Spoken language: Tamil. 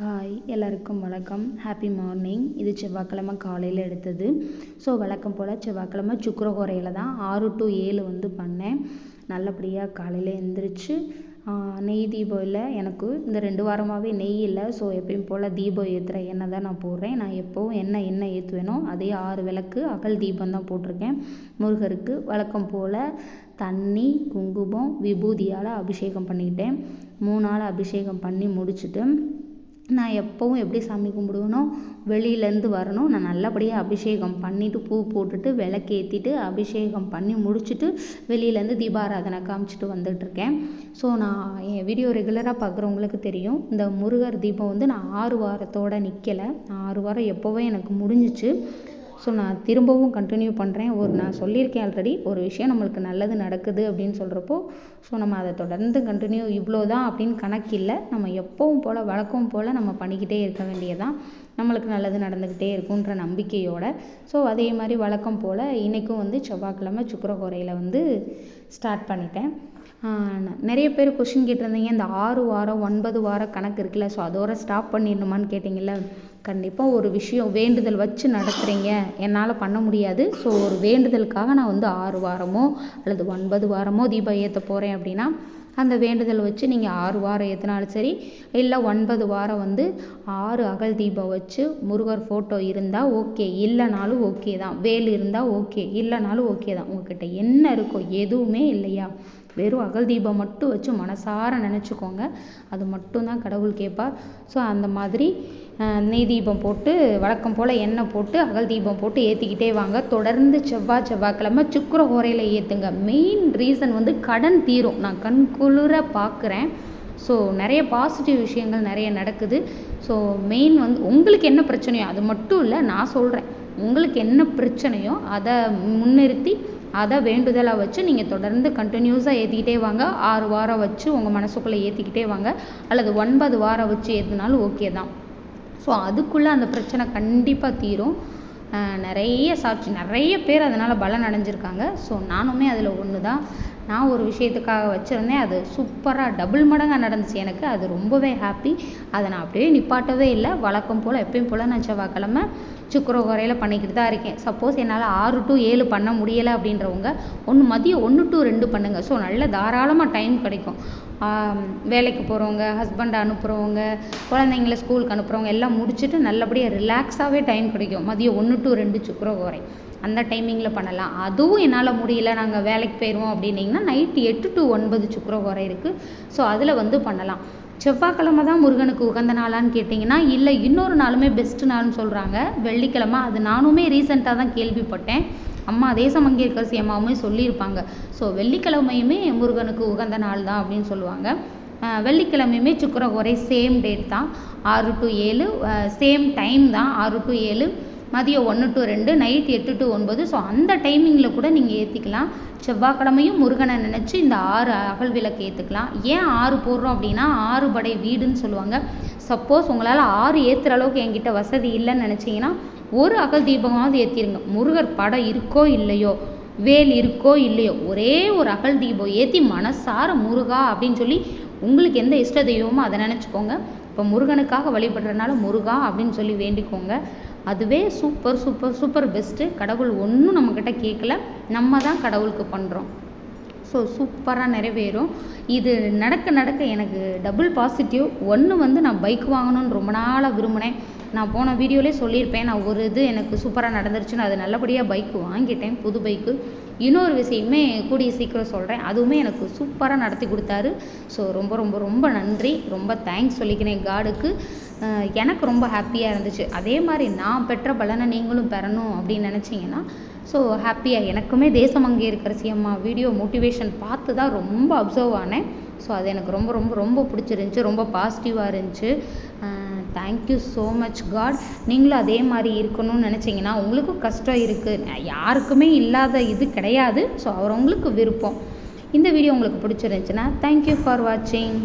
ஹாய் எல்லாருக்கும் வணக்கம். ஹாப்பி மார்னிங் இது செவ்வாய்க்கிழமை காலையில் எடுத்தது. ஸோ வழக்கம் போல் செவ்வாய்க்கிழமை சுக்கரகோரையில் தான் ஆறு டு ஏழு வந்து பண்ணேன். நல்லபடியாக காலையில் எழுந்திரிச்சு நெய் தீபம் இல்லை எனக்கு இந்த ரெண்டு வாரமாகவே நெய் இல்லை. ஸோ எப்பயும் போல் தீபம் ஏற்றுற எண்ணெய் தான் நான் போடுறேன். நான் எப்போவும் என்ன எண்ணெய் ஏற்றுவேனோ அதே ஆறு விளக்கு அகல் தீபம் தான் போட்டிருக்கேன். முருகருக்கு வழக்கம் போல் தண்ணி குங்குமம் விபூதியால் அபிஷேகம் பண்ணிக்கிட்டேன் மூணு நாள் அபிஷேகம் பண்ணி முடிச்சுட்டு நான் எப்போவும் எப்படி சாமி கும்பிடுவேனோ வெளியிலேருந்து வரணும். நான் நல்லபடியாக அபிஷேகம் பண்ணிவிட்டு பூ போட்டுட்டு விளக்கேற்றிட்டு அபிஷேகம் பண்ணி முடிச்சுட்டு வெளியிலேருந்து தீபாராதனை காமிச்சிட்டு வந்துட்டுருக்கேன். ஸோ நான் என் வீடியோ ரெகுலராக பார்க்குறவங்களுக்கு தெரியும். இந்த முருகர் தீபம் வந்து நான் ஆறு வாரத்தோடு நிற்கலை ஆறு வாரம் எப்போவே எனக்கு முடிஞ்சிச்சு. ஸோ நான் திரும்பவும் கண்டினியூ பண்ணுறேன் ஒரு நான் சொல்லியிருக்கேன் ஆல்ரெடி ஒரு விஷயம் நம்மளுக்கு நல்லது நடக்குது அப்படின்னு சொல்கிறப்போ ஸோ நம்ம அதை தொடர்ந்து கண்டினியூ இவ்வளோ தான் அப்படின்னு கணக்கு இல்லை. நம்ம எப்பவும் போல் வழக்கம் போல் நம்ம பண்ணிக்கிட்டே இருக்க வேண்டியதான் நம்மளுக்கு நல்லது நடந்துக்கிட்டே இருக்குன்ற நம்பிக்கையோட. ஸோ அதே மாதிரி வழக்கம் போல் இன்றைக்கும் வந்து செவ்வாய்க்கிழமை சுக்கரகோரையில் வந்து ஸ்டார்ட் பண்ணிட்டேன். நிறைய பேர் கொஷின் கேட்டிருந்தீங்க. இந்த ஆறு வாரம் ஒன்பது வாரம் கணக்கு இருக்குல்ல. ஸோ அதோட ஸ்டாப் பண்ணிடணுமான்னு கேட்டிங்கல்ல. கண்டிப்பாக ஒரு விஷயம் வேண்டுதல் வச்சு நடத்துகிறீங்க என்னால் பண்ண முடியாது. ஸோ ஒரு வேண்டுதலுக்காக நான் வந்து ஆறு வாரமோ அல்லது ஒன்பது வாரமோ தீபம் ஏற்ற போகிறேன் அப்படின்னா அந்த வேண்டுதல் வச்சு நீங்கள் ஆறு வாரம் எத்தனாலும் சரி இல்லை ஒன்பது வாரம் வந்து ஆறு அகல் தீபம் வச்சு முருகர் ஃபோட்டோ இருந்தால் ஓகே இல்லைனாலும் ஓகே தான். வேல் இருந்தால் ஓகே இல்லைனாலும் ஓகே தான். உங்ககிட்ட என்ன இருக்கோ எதுவுமே இல்லையா? வெறும் அகல் தீபம் மட்டும் வச்சு மனசார நினச்சிக்கோங்க. அது மட்டும்தான் கடவுள் கேட்பார் ஸோ அந்த மாதிரி நெய் தீபம் போட்டு வழக்கம் போல் எண்ணெய் போட்டு அகல் தீபம் போட்டு ஏற்றிக்கிட்டே வாங்க. தொடர்ந்து செவ்வாய் செவ்வாய்க்கிழமை சுக்கர ஓரையில் ஏற்றுங்க மெயின் ரீசன் வந்து கடன் தீரும். நான் கண்குளிர பார்க்குறேன் ஸோ நிறைய பாசிட்டிவ் விஷயங்கள் நிறைய நடக்குது. ஸோ மெயின் வந்து உங்களுக்கு என்ன பிரச்சனையோ அது மட்டும் இல்லை நான் சொல்கிறேன் உங்களுக்கு என்ன பிரச்சனையோ அதை முன்னிறுத்தி அதை வேண்டுதலாக வச்சு நீங்கள் தொடர்ந்து கண்டினியூஸாக ஏற்றிக்கிட்டே வாங்க. ஆறு வாரம் வச்சு உங்கள் மனசுக்குள்ளே ஏற்றிக்கிட்டே வாங்க. அல்லது ஒன்பது வாரம் வச்சு ஏற்றினாலும் ஓகே தான். ஸோ அதுக்குள்ளே அந்த பிரச்சனை கண்டிப்பாக தீரும். நிறைய சாட்சி நிறைய பேர் அதனால் பலன் அடைஞ்சிருக்காங்க ஸோ நானுமே அதில் ஒன்று தான் நான் ஒரு விஷயத்துக்காக வச்சுருந்தேன். அது சூப்பராக டபுள் மடங்காக நடந்துச்சு எனக்கு. அது ரொம்பவே ஹாப்பி அதை நான் அப்படியே நிப்பாட்டவே இல்லை. வழக்கம் போல் எப்பயும் போல் நான் செவ்வாய்க்கிழமை சுக்கரகுறையில் பண்ணிக்கிட்டு தான் இருக்கேன். சப்போஸ் என்னால் ஆறு டு ஏழு பண்ண முடியலை அப்படின்றவங்க ஒன்று மதியம் ஒன்று டு ரெண்டு பண்ணுங்கள் ஸோ நல்ல தாராளமாக டைம் கிடைக்கும். வேலைக்கு போகிறவங்க ஹஸ்பண்டை அனுப்புகிறவங்க குழந்தைங்கள ஸ்கூலுக்கு அனுப்புகிறவங்க எல்லாம் முடிச்சுட்டு நல்லபடியாக ரிலாக்ஸாகவே டைம் கிடைக்கும். மதியம் ஒன்று டு ரெண்டு சுக்கரகுறை அந்த டைமிங்கில் பண்ணலாம். அதுவும் என்னால் முடியல. நாங்கள் வேலைக்கு போயிடுவோம் அப்படின்னிங்கன்னா நைட்டு எட்டு டு ஒன்பது சுக்கரகுறை இருக்குது ஸோ அதில் வந்து பண்ணலாம். செவ்வாய்க்கிழமை தான் முருகனுக்கு உகந்த நாளான்னு கேட்டிங்கன்னா இல்லை இன்னொரு நாளுமே பெஸ்ட்டு நாள்னு சொல்கிறாங்க வெள்ளிக்கிழமை அது நானுமே ரீசெண்டாக தான் கேள்விப்பட்டேன். அம்மா தேசமங்கேற்கரசி அம்மாவுமே சொல்லியிருப்பாங்க. ஸோ வெள்ளிக்கிழமையுமே முருகனுக்கு உகந்த நாள் தான் அப்படின்னு சொல்லுவாங்க. வெள்ளிக்கிழமையுமே சுக்கரகோரை சேம் டேட் தான். ஆறு டு ஏழு சேம் டைம் தான். ஆறு டு ஏழு மதியம் ஒன்று டு ரெண்டு நைட் எட்டு டு ஒன்பது. ஸோ அந்த டைமிங்கில் கூட நீங்கள் ஏற்றிக்கலாம் செவ்வாய்க்கிழமையும் முருகனை நினச்சி இந்த ஆறு அகல் விளக்கு ஏற்றுக்கலாம் ஏன் ஆறு போடுறோம் அப்படின்னா ஆறு படை வீடுன்னு சொல்லுவாங்க. சப்போஸ் உங்களால் ஆறு ஏற்றுற அளவுக்கு என்கிட்ட வசதி இல்லைன்னு நினச்சிங்கன்னா ஒரு அகல் தீபமாவது ஏற்றிடுங்க முருகர் படம் இருக்கோ இல்லையோ வேல் இருக்கோ இல்லையோ ஒரே ஒரு அகல் தீபம் ஏற்றி மனசார முருகா அப்படின்னு சொல்லி உங்களுக்கு எந்த இஷ்ட தெய்வமோ அதை நினச்சிக்கோங்க. இப்போ முருகனுக்காக வழிபடுறதுனால முருகா அப்படின்னு சொல்லி வேண்டிக்கோங்க. அதுவே சூப்பர் சூப்பர் சூப்பர் பெஸ்ட்டு கடவுள் ஒன்றும் நம்மக்கிட்ட கேட்கல நம்ம தான் கடவுளுக்கு பண்ணுறோம் ஸோ சூப்பராக நிறைவேறும். இது நடக்க நடக்க எனக்கு டபுள் பாசிட்டிவ் ஒன்று வந்து நான் பைக் வாங்கணும்னு ரொம்ப நாளாக விரும்பினேன். நான் போன வீடியோலே சொல்லியிருப்பேன். நான் ஒரு இது எனக்கு சூப்பராக நடந்துருச்சுன்னு அது நல்லபடியாக பைக் வாங்கிட்டேன் புது பைக்கு. இன்னொரு விஷயமே கூடிய சீக்கிரம் சொல்கிறேன் அதுவுமே எனக்கு சூப்பராக நடத்தி கொடுத்தாரு. ஸோ ரொம்ப ரொம்ப ரொம்ப நன்றி. ரொம்ப தேங்க்ஸ் சொல்லிக்கிறேன் காடுக்கு. எனக்கு ரொம்ப ஹாப்பியாக இருந்துச்சு. அதே மாதிரி நான் பெற்ற பலனை நீங்களும் பெறணும் அப்படின்னு நினச்சிங்கன்னா ஸோ ஹாப்பியாக எனக்குமே தேசம் அங்கே இருக்கிற சிஎம்மா வீடியோ மோட்டிவேஷன் பார்த்து தான் ரொம்ப அப்சர்வ் ஆனேன். ஸோ அது எனக்கு ரொம்ப ரொம்ப ரொம்ப பிடிச்சிருந்துச்சி. ரொம்ப பாசிட்டிவாக இருந்துச்சு. தேங்க்யூ ஸோ மச் காட் நீங்களும் அதே மாதிரி இருக்கணும்னு நினச்சிங்கன்னா உங்களுக்கும் கஷ்டம் இருக்குது யாருக்குமே இல்லாத இது கிடையாது. ஸோ அவரவங்களுக்கு விருப்பம். இந்த வீடியோ உங்களுக்கு பிடிச்சிருந்துச்சுன்னா தேங்க்யூ ஃபார் வாட்சிங்